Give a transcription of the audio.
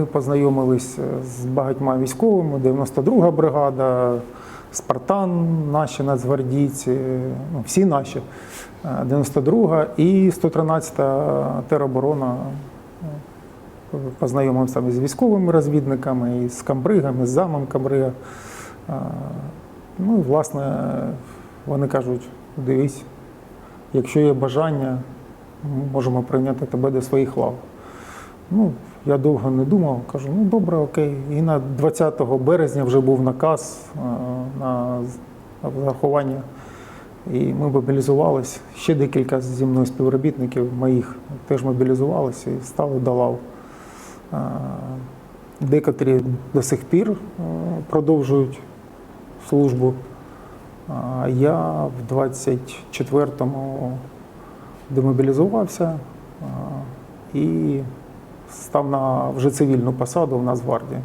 Ми познайомились з багатьма військовими, 92-га бригада, Спартан, наші нацгвардійці, ну, всі наші, е, 92-га і 113-та тероборона. Е, Познайомився із військовими розвідниками, і з камбригами, з замом камбрига. Е, Ну і власне вони кажуть: дивись, якщо є бажання, ми можемо прийняти тебе до своїх лав. Ну, я довго не думав, кажу, ну добре, окей. І на 20 березня вже був наказ е, на зарахування. І ми мобілізувались. Ще декілька зі мною співробітників моїх теж мобілізувалися і стали до лав. Е, Декотрі до сих пір е, продовжують службу. А Я в 24-му демобілізувався і став на вже цивільну посаду в Нацгвардії.